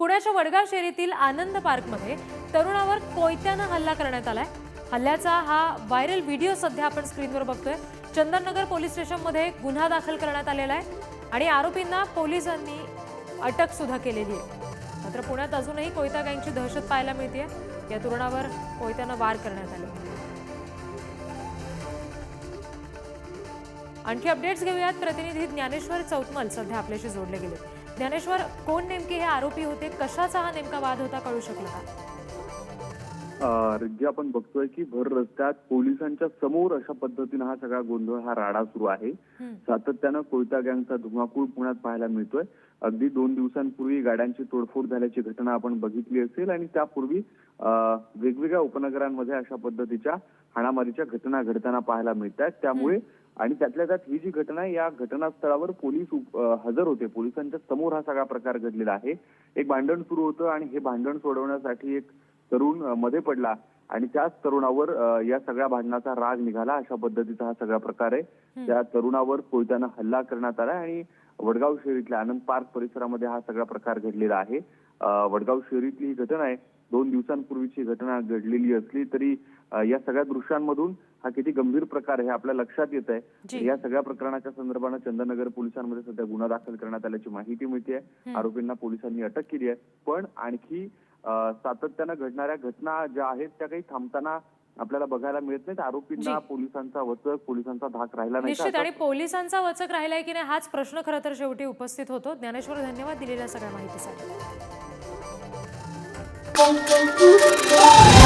पुण्याच्या वडगाव शेरीतील आनंद पार्कमध्ये तरुणावर कोयत्यानं हल्ला करण्यात आलाय. हल्ल्याचा हा व्हायरल व्हिडिओ सध्या आपण स्क्रीनवर बघतोय. चंदननगर पोलीस स्टेशनमध्ये गुन्हा दाखल करण्यात आलेला आहे आणि आरोपींना पोलिसांनी अटक सुद्धा केलेली आहे. मात्र पुण्यात अजूनही कोयता गँगची दहशत पाहायला मिळते या तरुणावर कोयत्यानं वार करण्यात आले. आणखी अपडेट्स घेऊयात. प्रतिनिधी ज्ञानेश्वर चौतमल सध्या आपल्याशी जोडले गेले. ज्ञानेश्वर कोण नेमके हे आरोपी होते? कशाचा हा नेमका वाद होता? कळू शकलं का? जे आपण बघतोय की भर रस्त्यात पोलिसांच्या समोर अशा पद्धतीनं हा सगळा गोंधळ हा राडा सुरू आहे. सातत्यानं कोयता गँगचा धुमाकूळ पुण्यात पाहायला मिळतोय. अगदी दोन दिवसांपूर्वी गाड्यांची तोडफोड झाल्याची घटना आपण बघितली असेल आणि त्यापूर्वी वेगवेगळ्या उपनगरांमध्ये अशा पद्धतीच्या हाणामारीच्या घटना घडताना पाहायला मिळत आहेत त्यामुळे आणि त्यातल्या त्यात ही जी घटना आहे या घटनास्थळावर पोलीस हजर होते. पोलिसांच्या समोर हा सगळा प्रकार घडलेला आहे. एक भांडण सुरू होतं आणि हे भांडण सोडवण्यासाठी एक तरुणमध्ये पडला आणि त्याच तरुणावर या सगळ्या भांडणाचा राग निघाला. अशा पद्धतीचा हा सगळा प्रकार आहे. त्या तरुणावर कोयत्यानं हल्ला करण्यात आला आणि वडगाव शहरीतल्या आनंद पार्क परिसरामध्ये हा सगळा प्रकार घडलेला आहे. वडगाव शहरीतली ही घटना आहे. दोन दिवसांपूर्वीची घटना घडलेली असली तरी या सगळ्या दृश्यांमधून हा किती गंभीर प्रकार आहे हे आपल्या लक्षात येत आहे. या सगळ्या प्रकरणाच्या संदर्भानं चंदननगर पोलिसांमध्ये सध्या गुन्हा दाखल करण्यात आल्याची माहिती मिळते आरोपींना पोलिसांनी अटक केली आहे. पण आणखी सातत्यानं घडणाऱ्या घटना ज्या आहेत त्या काही थांबताना आपल्याला बघायला मिळत नाहीत. आरोपींना. पोलिसांचा वचक पोलिसांचा धाक राहिला नाही निश्चित. आणि पोलिसांचा वचक राहिलाय की नाही हाच प्रश्न खरं तर शेवटी उपस्थित होतो. ज्ञानेश्वर धन्यवाद दिलेल्या सगळ्या माहितीसाठी. boom, boom.